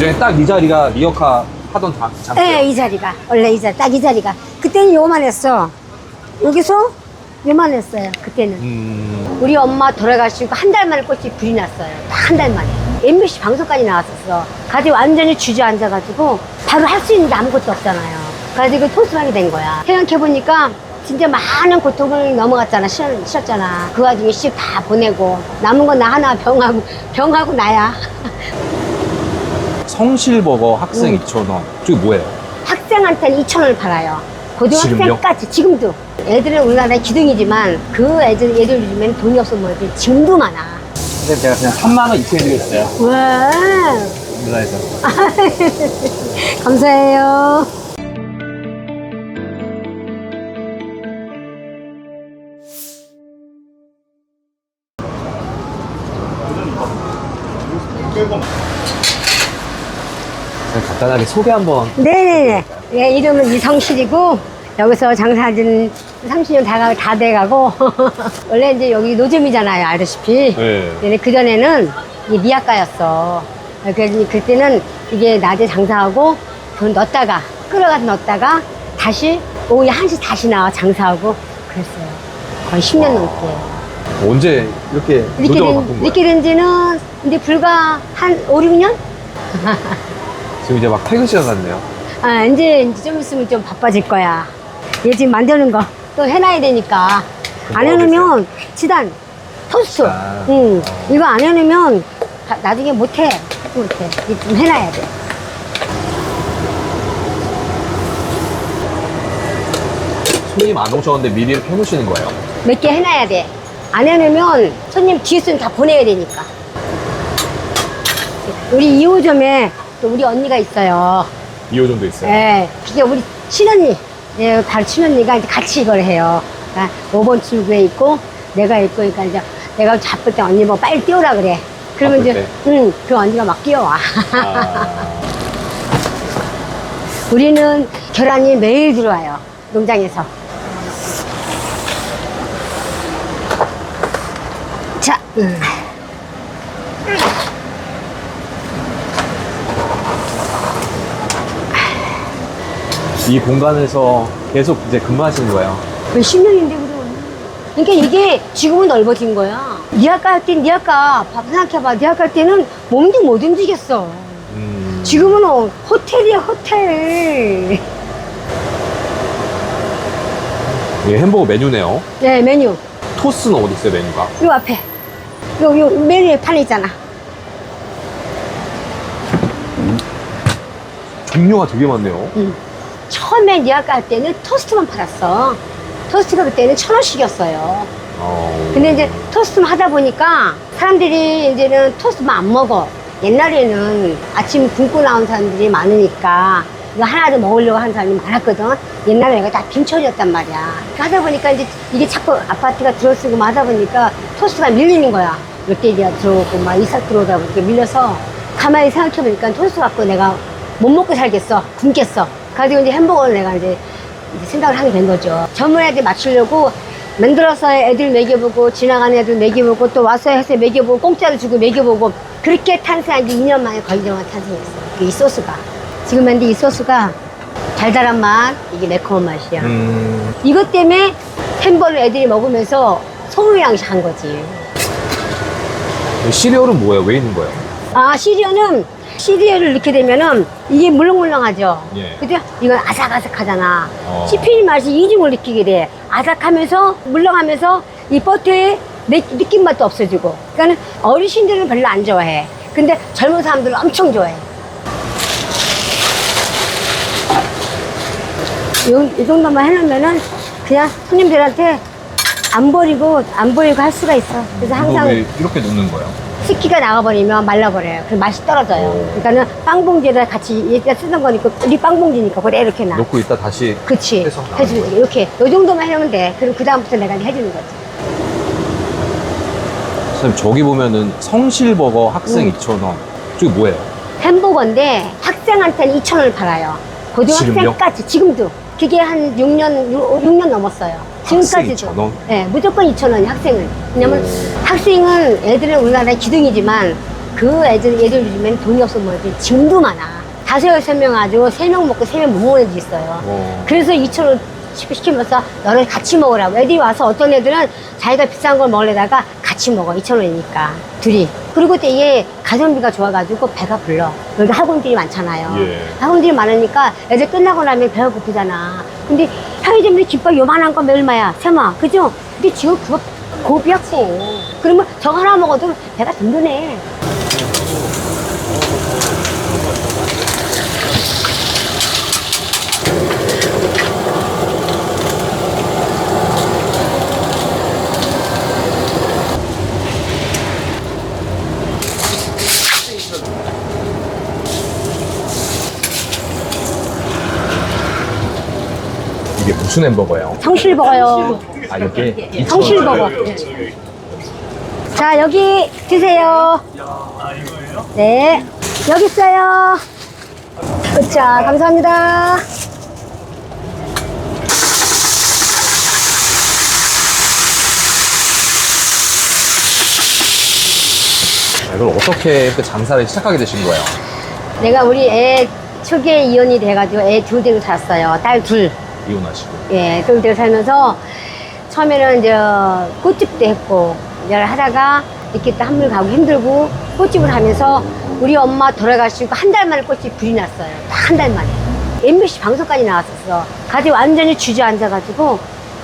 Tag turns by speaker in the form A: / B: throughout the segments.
A: 예전에 딱 이 자리가 리어카 하던 장, 장소.
B: 네, 이 자리가. 원래 이 자리, 딱 이 자리가. 그때는 요만했어. 여기서 요만했어요, 그때는.
A: 음,
B: 우리 엄마 돌아가시고 한 달 만에 꽃이 불이 났어요. 딱 한 달 만에. MBC 방송까지 나왔었어. 가지고 완전히 주저앉아가지고 바로 할 수 있는 게 아무것도 없잖아요. 가지고 토스하게 된 거야. 생각해보니까 진짜 많은 고통을 넘어갔잖아. 쉬, 쉬었잖아. 그 와중에 시집 다 보내고 남은 건 나 하나 병하고 병하고 나야.
A: 성실버거 학생
B: 음.
A: 2,000원. 저게 뭐예요?
B: 학생한테는 2천 원을 팔아요. 고등학생까지 지금도. 애들은 우리나라의 기둥이지만 그 애들 애들 요즘에는 돈이 없어 보이지 지금도 많아.
A: 선생님 제가 그냥 3만 원 입금해드리겠어요.
B: 와.
A: 누나에서.
B: 감사해요.
A: 간단하게 소개 한번.
B: 네네네. 예, 이름은 이성실이고, 여기서 장사한 30년 다, 다 돼가고, 원래 이제 여기 노점이잖아요, 알다시피.
A: 네.
B: 근데 그전에는 이 미약가였어. 그래서 그때는 이게 낮에 장사하고, 돈 넣었다가, 끌어가서 넣었다가, 다시, 오후에 1시 다시 나와 장사하고, 그랬어요. 거의 10년 넘게.
A: 언제 이렇게
B: 이렇게
A: 노점을
B: 된,
A: 바꾼 거예요?
B: 이렇게 된 지는 이제 불과 한 5, 6년?
A: 지금 이제 막 퇴근 시간 같네요.
B: 아, 이제, 이제 좀 있으면 좀 바빠질 거야. 얘 지금 만드는 거 또 해놔야 되니까. 안
A: 뭐
B: 해놓으면 지단, 토스트.
A: 아.
B: 응. 이거 안 해놓으면 다- 나중에 못해. 못해. 이거 좀 해놔야 돼.
A: 손님 안 오셨는데 미리 이렇게 해놓으시는 거예요?
B: 몇 개 해놔야 돼. 안 해놓으면 손님 뒤에서는 다 보내야 되니까. 우리 2호점에 또 우리 언니가 있어요.
A: 2호점도 있어요.
B: 예, 그게 우리 친언니, 예, 바로 친언니가 이제 같이 이걸 해요. 그러니까 5번 출구에 있고, 내가 있고, 그러니까 이제 내가 바쁠 때 언니 뭐 빨리 뛰어라 그래. 그러면
A: 바쁠
B: 이제, 응, 그 언니가 막 뛰어와.
A: 아,
B: 우리는 계란이 매일 들어와요. 농장에서. 자, 음.
A: 이 공간에서 계속 이제 근무하시는 거예요?
B: 몇십 년인데 그럼. 그러니까 이게 지금은 넓어진 거야. 니 아까 할 때, 니 아까 밥 생각해봐. 니 아까 할 때는 몸도 못 움직였어.
A: 음,
B: 지금은 어, 호텔이야 호텔.
A: 이게 햄버거 메뉴네요.
B: 네 메뉴.
A: 토스는 어디 있어요, 메뉴가?
B: 요 앞에. 요, 요 메뉴에 판에 있잖아.
A: 종류가 되게 많네요.
B: 음. 처음에 니 아까 할 때는 토스트만 팔았어. 토스트가 그때는 천 원씩이었어요.
A: 어,
B: 근데 이제 토스트만 하다 보니까 사람들이 이제는 토스트만 안 먹어. 옛날에는 아침 굶고 나온 사람들이 많으니까 이거 하나도 먹으려고 하는 사람이 많았거든. 옛날에 내가 다 빈촌이었단 말이야. 하다 보니까 이제 이게 자꾸 아파트가 들어서고 막 하다 보니까 토스트가 밀리는 거야. 롯데리아 들어오고 막 이사 들어오다 보니까 밀려서 가만히 생각해보니까 토스트 갖고 내가 못 먹고 살겠어. 굶겠어. 가지고 이제 햄버거를 내가 이제 이제 생각을 하게 된 거죠. 젊은 애들 맞추려고 만들어서 애들 먹여보고 지나가는 애들 먹여보고 또 와서 해서 먹여보고 공짜로 주고 먹여보고 그렇게 탄생한 게 2년 만에 걸정한 탄생했어. 그이 소스가. 지금 근데 이 소스가 달달한 맛, 이게 매콤한 맛이야.
A: 음,
B: 이것 때문에 햄버거를 애들이 먹으면서 소문양식한 거지.
A: 이 시리얼은 뭐예요? 왜 있는 거예요?
B: 아, 시리얼은 시리얼을 넣게 되면은 이게 물렁물렁하죠.
A: 예.
B: 근데 이건 아삭아삭하잖아.
A: 어.
B: 씹히는 맛이 이중을 느끼게 돼. 아삭하면서 물렁하면서 이 버터의 내- 느낌 맛도 없어지고. 그러니까 어르신들은 별로 안 좋아해. 근데 젊은 사람들은 엄청 좋아해. 요, 이 정도만 해놓으면은 그냥 손님들한테 안 버리고 안 버리고 할 수가 있어. 그래서 항상
A: 이렇게 넣는 거예요?
B: 스키가 나가버리면 말라버려요. 그 맛이 떨어져요.
A: 오.
B: 그러니까는 빵봉지에다 같이 얘가 쓰는 거니까 우리 빵봉지니까 그래 이렇게 놔.
A: 넣고 있다 다시
B: 그치.
A: 해서 나가는
B: 해주는. 거지. 이렇게 요 정도만 해놓으면 돼. 그럼 그 다음부터 내가 이제 해주는 거지.
A: 선생님 저기 보면은 성실버거 학생
B: 음.
A: 2,000원. 저게 뭐예요?
B: 햄버거인데 학생한테는 2천 원을 팔아요. 고등학생까지 지금도 그게 한 6년 6, 년 넘었어요. 지금까지도.
A: 2,000 원?
B: 네, 무조건 2천 원이 학생은. 왜냐면 학생은 애들은 우리나라의 기둥이지만 그 애들, 애들 요즘엔 돈이 없어 뭐지 지금도 많아. 다섯, 여섯 명 아주 세 명 먹고 세 명 못 먹는 애들 있어요.
A: 어.
B: 그래서 2,000원 시키면서 너를 같이 먹으라고. 애들이 와서 어떤 애들은 자기가 비싼 걸 먹으려다가 같이 먹어. 2,000원이니까. 둘이. 그리고 또 이게 가성비가 좋아가지고 배가 불러. 여기 학원들이 많잖아요.
A: 예.
B: 학원들이 많으니까 애들 끝나고 나면 배가 고프잖아. 근데 편의점에 김밥 요만한 거 얼마야? 세마. 그죠? 근데 지금 그거 고비였고. 그러면 저거 하나 먹어도 배가 든든해.
A: 무슨 햄버거예요?
B: 성실버거요.
A: 아, 이게?
B: 성실버거. 자, 여기 드세요. 네. 여기 있어요. 자, 감사합니다.
A: 아, 이걸 어떻게 그 장사를 시작하게 되신 거예요?
B: 내가 우리 애 초기에 이혼이 돼가지고 애둘 데리고 살았어요. 딸 둘.
A: 이혼하시고.
B: 예, 둘 데리고 살면서 처음에는 이제 꽃집도 했고, 이제 하다가 이렇게 또 한물 가고 힘들고 꽃집을 하면서 우리 엄마 돌아가시고 한 달 만에 꽃집 불이 났어요. 딱 한 달 만에. MBC 방송까지 나왔었어. 가지 완전히 주저앉아가지고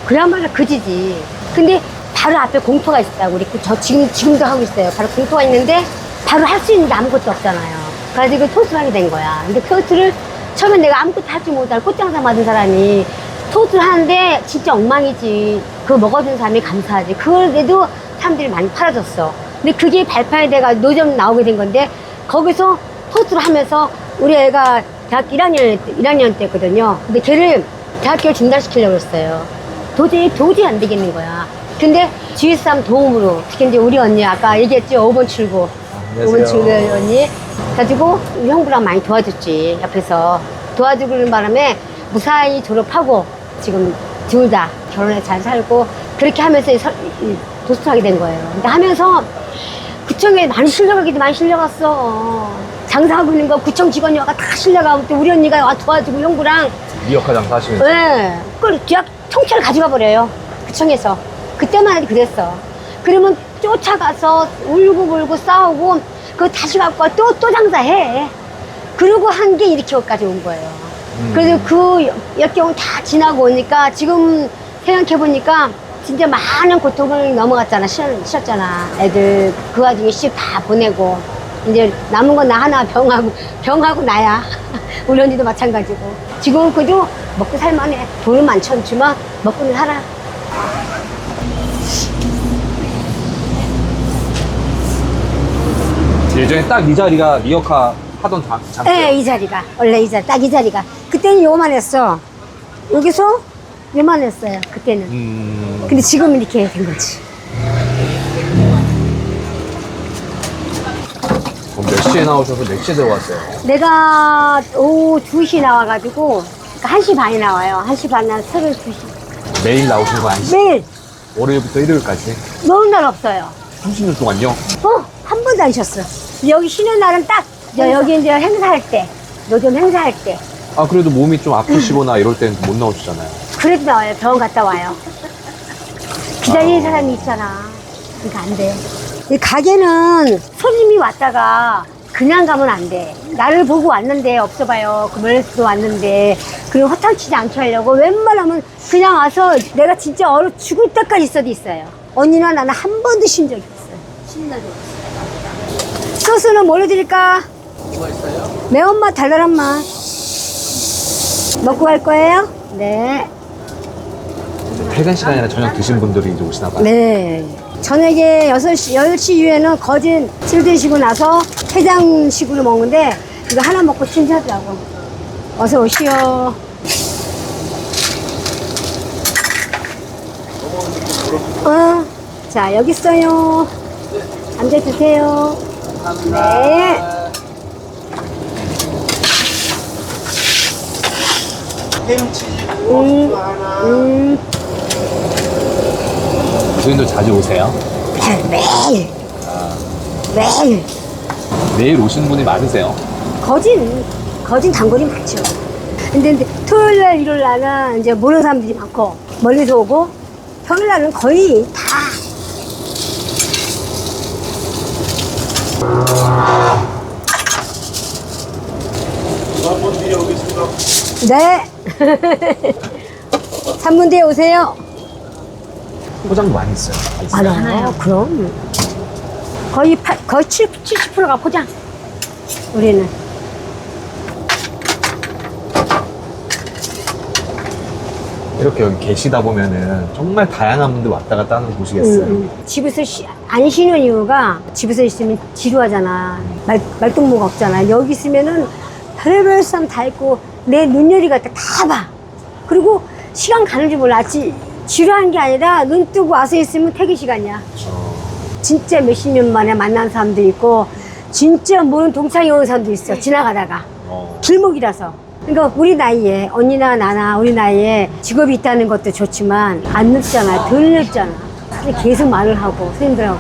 B: 그야말로 그지지. 근데 바로 앞에 공터가 있었다고. 우리 그저 지금, 지금도 하고 있어요. 바로 공터가 있는데 바로 할 수 있는 게 아무것도 없잖아요. 그래가지고 토스를 하게 된 거야. 근데 토스를 처음에 내가 아무것도 할 줄 못하고 꽃장사 받은 사람이 토스를 하는데 진짜 엉망이지. 그거 먹어준 사람이 감사하지. 그걸에도 사람들이 많이 팔아줬어. 근데 그게 발판이 돼가 노점 나오게 된 건데 거기서 토스를 하면서 우리 애가 대학교 1학년, 1학년 때거든요. 근데 걔를 대학교를 중단시키려고 했어요. 도저히, 도저히 안 되겠는 거야. 근데 주위 사람 도움으로, 특히 이제 우리 언니, 아까 얘기했죠. 5번 출구.
A: 안녕하세요.
B: 5번 출구 언니. 가지고 형부랑 많이 도와줬지. 옆에서. 도와주고 그러는 바람에 무사히 졸업하고 지금 둘 다 결혼해 잘 살고 그렇게 하면서 도스하게 된 거예요. 근데 하면서 구청에 많이 실려가기도 많이 실려갔어. 장사하고 있는 거 구청 직원이 와가 다 실려가고 또 우리 언니가 와 도와주고 형부랑
A: 미역화 장사 하시면서.
B: 네. 그걸 대학 통째로 가져가 버려요. 구청에서. 그때만 해도 그랬어. 그러면 쫓아가서 울고 불고 싸우고 그거 다시 갖고 와 또, 또 장사해. 그러고 한 게 이렇게 여기까지 온 거예요.
A: 음.
B: 그래서 그 역경을 다 지나고 오니까 지금 생각해보니까 진짜 많은 고통을 넘어갔잖아. 쉬, 쉬었잖아. 애들 그 와중에 시집 다 보내고. 이제 남은 건 나 하나 병하고, 병하고 나야. 우리 언니도 마찬가지고. 지금은 그저 먹고 살만해. 돈은 많지 않지만 먹고는 살아.
A: 예전에 딱 이 자리가 미역화 하던 장- 장소.
B: 네, 이 자리가. 원래 이 자리, 딱 이 자리가. 그때는 요만 했어. 여기서 요만 했어요. 그때는.
A: 음.
B: 근데 지금 이렇게 된 거지.
A: 그럼 몇 시에 나오셔서 몇 시에 들어갔어요?
B: 내가 오후 2시 나와가지고, 그러니까 1시 반에 나와요. 1시 반, 날 새벽 2시.
A: 매일 나오신 거 아니시죠?
B: 매일,
A: 월요일부터 일요일까지?
B: 노는 날 없어요.
A: 30년 동안요?
B: 어, 한 번도 안 쉬었어. 여기 쉬는 날은 딱, 저 여기 이제 행사할 때, 노점 행사할 때.
A: 아, 그래도 몸이 좀 아프시거나 이럴 땐못 나오시잖아요.
B: 그래도 나와요. 병원 갔다 와요. 기다리는
A: 아.
B: 사람이 있잖아. 그러니까 안 돼. 이 가게는 손님이 왔다가 그냥 가면 안 돼. 나를 보고 왔는데 없어봐요. 그 멀리서도 왔는데 그리고 허탕치지 않게 하려고 웬만하면 그냥 와서 내가 진짜 얼어 죽을 때까지 있어도 있어요. 언니나 나는 한 번도 쉰 적이 없어요. 없어요. 소스는 뭘로 드릴까? 뭐 있어요? 매운맛, 달달한 맛. 먹고 갈 거예요? 네.
A: 퇴근 시간이나 저녁 드신 분들이 이제 오시나 봐요.
B: 네. 저녁에 6시, 10시 이후에는 거진 술 드시고 나서 해장식으로 먹는데 이거 하나 먹고 침사하더라고. 어서 오시오. 어, 자, 여기 있어요. 앉아주세요. 네. 음, 음,
A: 교수님도 자주 오세요?
B: 매일. 매일.
A: 내일 오시는 분이 많으세요?
B: 거진 거진 단골이 많죠. 근데, 근데 토요일 날 일요일 날은 이제 모르는 사람들이 많고 멀리서 오고 평일 날은 거의 다
C: 한번 드려보겠습니다.
B: 네. 3분 뒤에 오세요.
A: 포장도 많이 있어요.
B: 많아요. 그럼. 거의 8, 거의 7, 70%가 포장. 우리는.
A: 이렇게 여기 계시다 보면은 정말 다양한 분들 왔다 갔다 하는 곳이겠어요.
B: 음, 음. 집에서 쉬- 안 쉬는 이유가 집에서 있으면 지루하잖아. 말, 말동무가 없잖아. 여기 있으면은 별의별 사람 다 있고 내 눈열이 같아 다 봐. 그리고 시간 가는 줄 몰라. 지, 지루한 게 아니라 눈 뜨고 와서 있으면 퇴근 시간이야. 진짜 몇십 년 만에 만난 사람도 있고 진짜 모르는 동창이 오는 사람도 있어. 지나가다가.
A: 어.
B: 길목이라서. 그러니까 우리 나이에 언니나 나나 우리 나이에 직업이 있다는 것도 좋지만 안 늙잖아, 덜 늙잖아. 계속 말을 하고 선생님들하고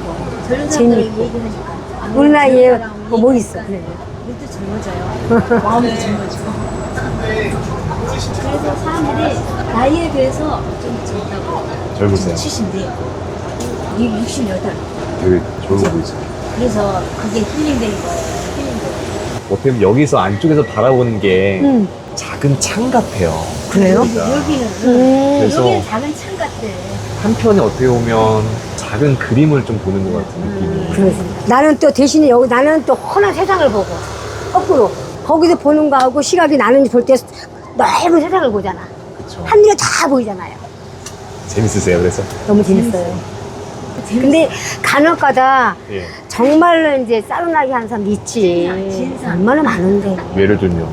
D: 젊은 사람들
B: 재밌고.
D: 얘기하니까
B: 우리 나이에 뭐, 뭐 있어? 그래.
D: 우리도 젊어져요. 마음도 젊어지고. 그래서 사람들이 나이에 비해서 좀 젊다고.
A: 젊으세요.
D: 70인데 68.
A: 되게 좋은 보이세요.
D: 그래서 그게 힐링되는 거예요. 힐링되는
A: 어떻게 보면 여기서 안쪽에서 바라보는 게
B: 음.
A: 작은 창 같아요.
B: 그래요?
D: 여기는
B: 음.
A: 그래서-
D: 여기는 작은 창 같아.
A: 한편에 어떻게 보면 작은 그림을 좀 보는 것 같은 느낌이.
B: 그렇습니다. 나는 또 대신에 여기 나는 또 훤한 세상을 보고 거꾸로 거기서 보는 거하고 시각이 나는 볼 때 넓은 세상을 보잖아.
A: 그렇죠.
B: 한눈에 다 보이잖아요.
A: 재밌으세요, 그래서?
B: 너무 재밌어요. 근데 간혹가다
A: 예.
B: 정말로 이제 싸움나게 하는 사람 있지.
D: 진짜.
B: 얼마나 많은데.
A: 예를 들면.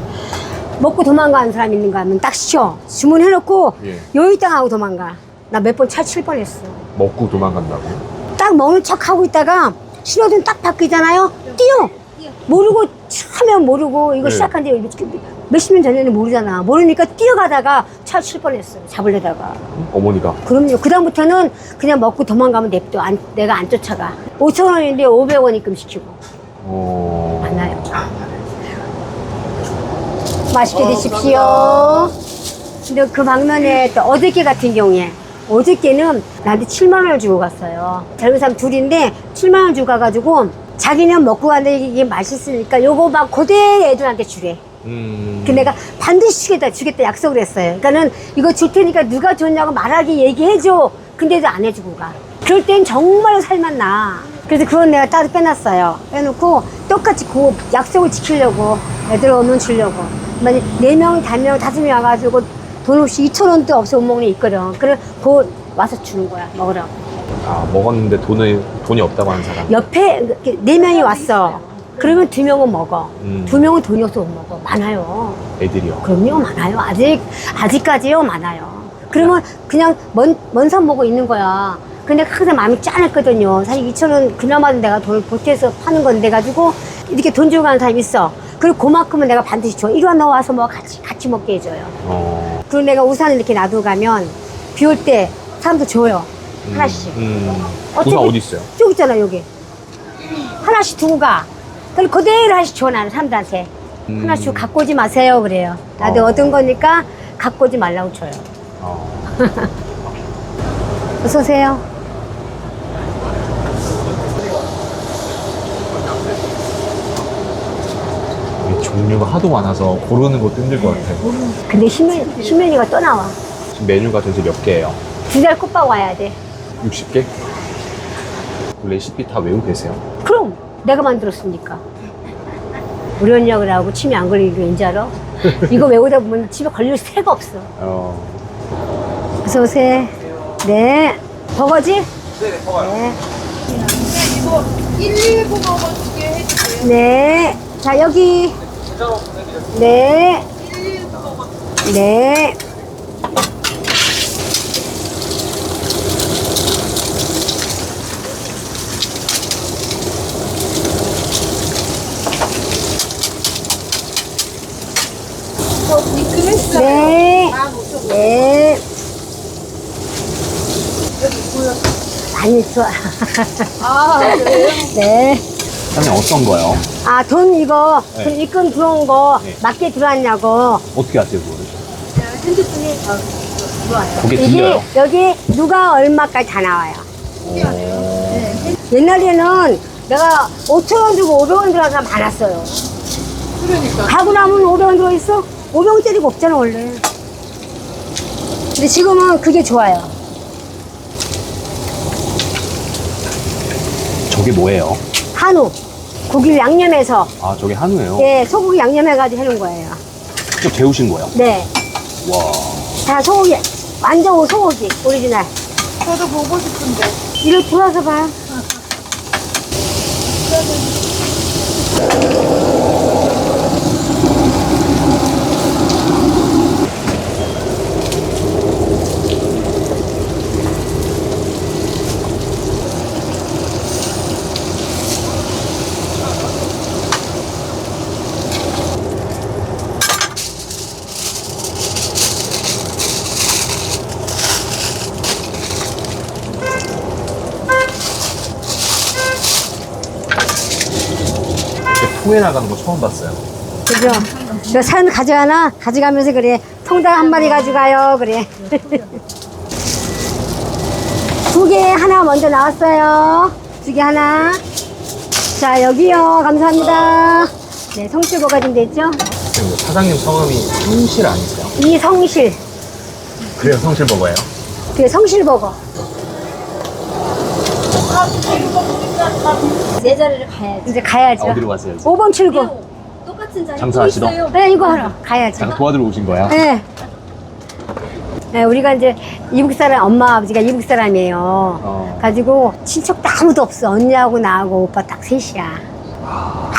B: 먹고 도망가는 사람 있는 거 하면 딱 시켜. 주문해놓고
A: 예.
B: 여기 땅 하고 도망가. 나 몇번 차칠 뻔했어.
A: 먹고 도망간다고.
B: 딱 먹는 척 하고 있다가 신호등 딱 바뀌잖아요. 뛰어. 모르고 처음엔 모르고 이거
A: 네.
B: 시작한 지 몇십 년 전에는 모르잖아. 모르니까 뛰어가다가 차칠 뻔했어. 잡으려다가.
A: 어머니가.
B: 그럼요. 그다음부터는 그냥 먹고 도망가면 냅둬. 안, 내가 안 쫓아가. 5천 원인데 500원 입금 시키고.
A: 어.
B: 많아요. 맛있게 드십시오. 근데 그 방면에 또 어저께 같은 경우에 어저께는 나한테 7만 원을 주고 갔어요. 젊은 사람 둘인데 7만 원 주고 가가지고 자기는 먹고 갔는데 이게 맛있으니까 요거 막 그대로 애들한테 주래.
A: 음.
B: 그 내가 반드시 주겠다, 주겠다 약속을 했어요. 그러니까는 이거 줄 테니까 누가 줬냐고 말하게 얘기해줘. 근데도 안 해주고 가. 그럴 땐 정말 살만 나. 그래서 그건 내가 따로 빼놨어요. 빼놓고 똑같이 그 약속을 지키려고 애들 오면 주려고. 네 명, 다명, 다섯 명 와가지고 돈 없이 2천 원도 없어 못 먹는 게 있거든. 그래, 그 와서 주는 거야, 먹으라고.
A: 아, 먹었는데 돈을, 돈이 없다고 하는 사람.
B: 옆에 이렇게 네 명이 왔어. 그러면 두 명은 먹어.
A: 음.
B: 두 명은 돈이 없어 못 먹어. 많아요.
A: 애들이요.
B: 그럼요, 많아요. 아직, 아직까지요, 많아요. 그러면 그냥 먼, 먼산 보고 있는 거야. 근데 항상 마음이 짠했거든요. 사실 2천 원 그나마도 내가 돈을 보태서 파는 건데 가지고 이렇게 돈 주고 가는 사람이 있어. 그리고 그만큼은 내가 반드시 줘. 이리 와, 너 와서 뭐 같이, 같이 먹게 해줘요.
A: 어.
B: 그리고 내가 우산을 이렇게 놔두고 가면 비 올 때 사람도 줘요.
A: 음,
B: 하나씩.
A: 음.
B: 어차피-
A: 우산 어디 있어요?
B: 여기 있잖아, 여기. 하나씩 두고 가. 그럼 그대로 하나씩 줘, 나는 사람들한테.
A: 음.
B: 하나씩 갖고 오지 마세요, 그래요. 나도
A: 어.
B: 얻은 거니까 갖고 오지 말라고 줘요.
A: 어.
B: 어서오세요.
A: 종류가 하도 많아서 고르는 것도 힘들 것 같아요.
B: 근데 신메, 신메뉴가 또 나와.
A: 지금 메뉴가 도대체 몇 개예요?
B: 두달 꽃밥 와야 돼.
A: 60개? 그 레시피 다 외우고 계세요?
B: 그럼 내가 만들었으니까. 우리 언니가 그러고 침이 안 걸리는 게 왠지 알아? 이거 외우다 보면 집에 걸릴 새가 없어.
A: 어.
B: 어서 오세요. 네. 버거지?
C: 네, 먹어요.
B: 네.
E: 이거 119 먹어 두개 해주세요.
B: 네. 자, 여기.
C: 계좌로 보내드렸습니다.
B: 네.
E: 119 먹어.
B: 네.
E: 저 입금했어요.
B: 네.
E: 15,000원.
B: 네.
E: 여기 보여.
B: 많이 좋아.
E: 아, 그래요?
B: 네.
A: 사장님 어떤 거요?
B: 아, 돈 이거,
A: 네.
B: 돈 입금 들어온 거
A: 네.
B: 맞게 들어왔냐고.
A: 어떻게 아세요, 그거를?
B: 핸드폰이 어, 들어와요.
A: 그게
B: 이게
A: 들려요?
B: 여기 누가 얼마까지 다 나와요.
A: 어...
B: 옛날에는 내가 5천 원 주고 500원 들어간 사람 많았어요.
E: 그러니까.
B: 가고 나면 500원 들어있어? 500원짜리가 없잖아, 원래. 근데 지금은 그게 좋아요.
A: 저게 뭐예요?
B: 한우. 고기를 양념해서,
A: 아, 저게 한우예요?
B: 예, 소고기 양념해가지고 해놓은 거예요.
A: 직접 재우신 거예요?
B: 네.
A: 와.
B: 다 소고기, 완전 소고기, 오리지널.
E: 저도 보고 싶은데.
B: 이를 돌아서 봐요.
A: 통에 나가는 거 처음 봤어요.
B: 그죠? 너 사람 가져가나? 가져가면서 그래. 통닭 한 마리 가져가요. 그래. 두 개 하나 먼저 나왔어요. 두 개 하나. 자, 여기요. 감사합니다. 네, 성실버가 좀 됐죠?
A: 사장님 성함이 성실 아니세요?
B: 이성실.
A: 그래요, 성실 버거예요?
B: 그게 성실버거. 내 자리를 가야지. 이제 가야죠.
A: 아, 어디로 가세요? 이제?
B: 5번 출구.
D: 똑같은 자리 있어요.
B: 네, 이거 하러 가야지.
A: 잠깐 도와드려 오신 거예요?
B: 네. 네, 우리가 이제 이북 사람, 엄마 아버지가 이북 사람이에요.
A: 어.
B: 가지고 친척도 아무도 없어. 언니하고 나하고 오빠 딱 셋이야.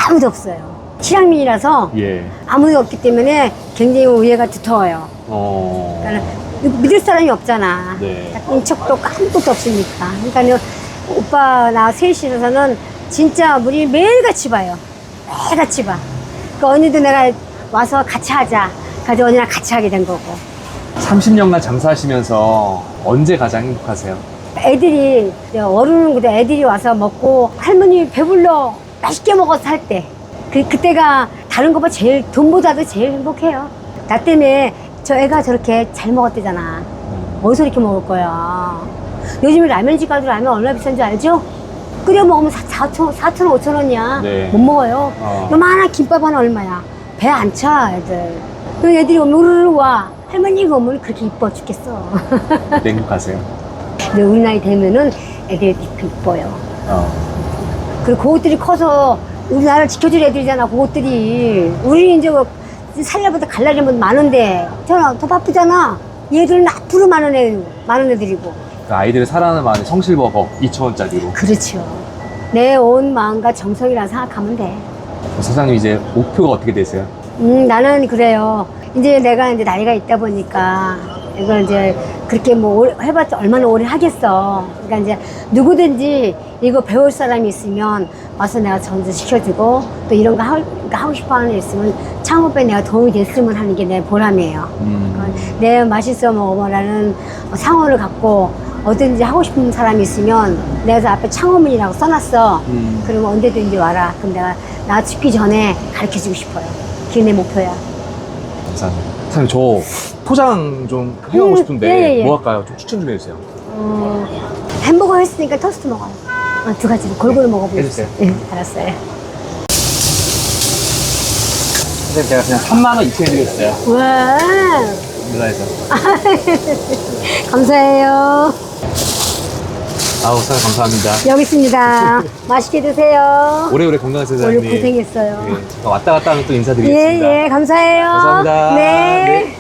B: 아무도 없어요. 실향민이라서
A: 예.
B: 아무도 없기 때문에 굉장히 우애가 두터워요.
A: 어.
B: 그러니까 믿을 사람이 없잖아.
A: 네.
B: 친척도 아무것도 없으니까. 그러니까 오빠 나 셋이서는 진짜 우리 매일같이 봐요. 매일같이 봐. 그 언니도 내가 와서 같이 하자. 가지고 언니랑 같이 하게 된 거고.
A: 30년간 장사하시면서 언제 가장 행복하세요?
B: 애들이 어른은 그래 애들이 와서 먹고 할머니 배불러 맛있게 먹어서 할 때. 그, 그때가 다른 거보다 제일 돈보다도 제일 행복해요. 나 때문에 저 애가 저렇게 잘 먹었대잖아. 어디서 이렇게 먹을 거야. 요즘에 라면집 가도 라면 얼마나 비싼 줄 알죠? 끓여 먹으면 4, 4천, 4천 원, 5천 원이야.
A: 네.
B: 못 먹어요.
A: 어.
B: 요만한 김밥 하나 얼마야. 배 안 차, 애들. 그 애들이 오면 우르르 와. 할머니가 오면 그렇게 이뻐 죽겠어.
A: 그때 행복하세요?
B: 근데 우리 나이 되면은 애들이 이뻐요.
A: 어.
B: 그리고 그것들이 커서 우리나라를 지켜줄 애들이잖아, 그것들이. 우리 이제 뭐 살려보다 갈 날이 뭐 많은데, 저는 더 바쁘잖아. 얘들은 앞으로 많은 애, 많은 애들이고.
A: 그 아이들을 사랑하는 마음에 성실버거 2,000원짜리로.
B: 그렇죠. 내 온 마음과 정성이라 생각하면 돼.
A: 사장님 이제 목표가 어떻게 되세요?
B: 음, 나는 그래요. 이제 내가 이제 나이가 있다 보니까 이걸 이제 그렇게 뭐 해봤자 얼마나 오래 하겠어. 그러니까 이제 누구든지 이거 배울 사람이 있으면 와서 내가 전수 시켜주고 또 이런 거 하고, 그러니까 하고 싶어 하는 애 있으면 창업에 내가 도움이 됐으면 하는 게 내 보람이에요.
A: 음.
B: 내 맛있어 먹어라는 상호를 갖고 어든지 하고 싶은 사람이 있으면 내가 앞에 창업문이라고 써놨어.
A: 음.
B: 그러면 언제든지 와라. 그럼 내가 나 죽기 전에 가르쳐 주고 싶어요. 그게 내 목표야.
A: 감사합니다. 사장님 저 포장 좀 해보고
B: 음,
A: 싶은데
B: 예, 예, 예.
A: 뭐 할까요? 좀 추천 좀 해주세요.
B: 어, 햄버거 했으니까 토스트 먹어요. 어, 두 가지를 골고루 먹어보세요.
A: 해주세요.
B: 네, 알았어요.
A: 선생님 제가 그냥 3만 원 입금해드렸어요.
B: 와,
A: 누나에서.
B: 감사해요.
A: 아우 사장님 감사합니다.
B: 여기 있습니다. 맛있게 드세요.
A: 오래오래 건강하세요
B: 오늘
A: 사장님.
B: 고생했어요.
A: 예, 잠깐 왔다 갔다 하면 또 인사드리겠습니다.
B: 예, 예, 감사해요.
A: 감사합니다.
B: 네.
A: 네.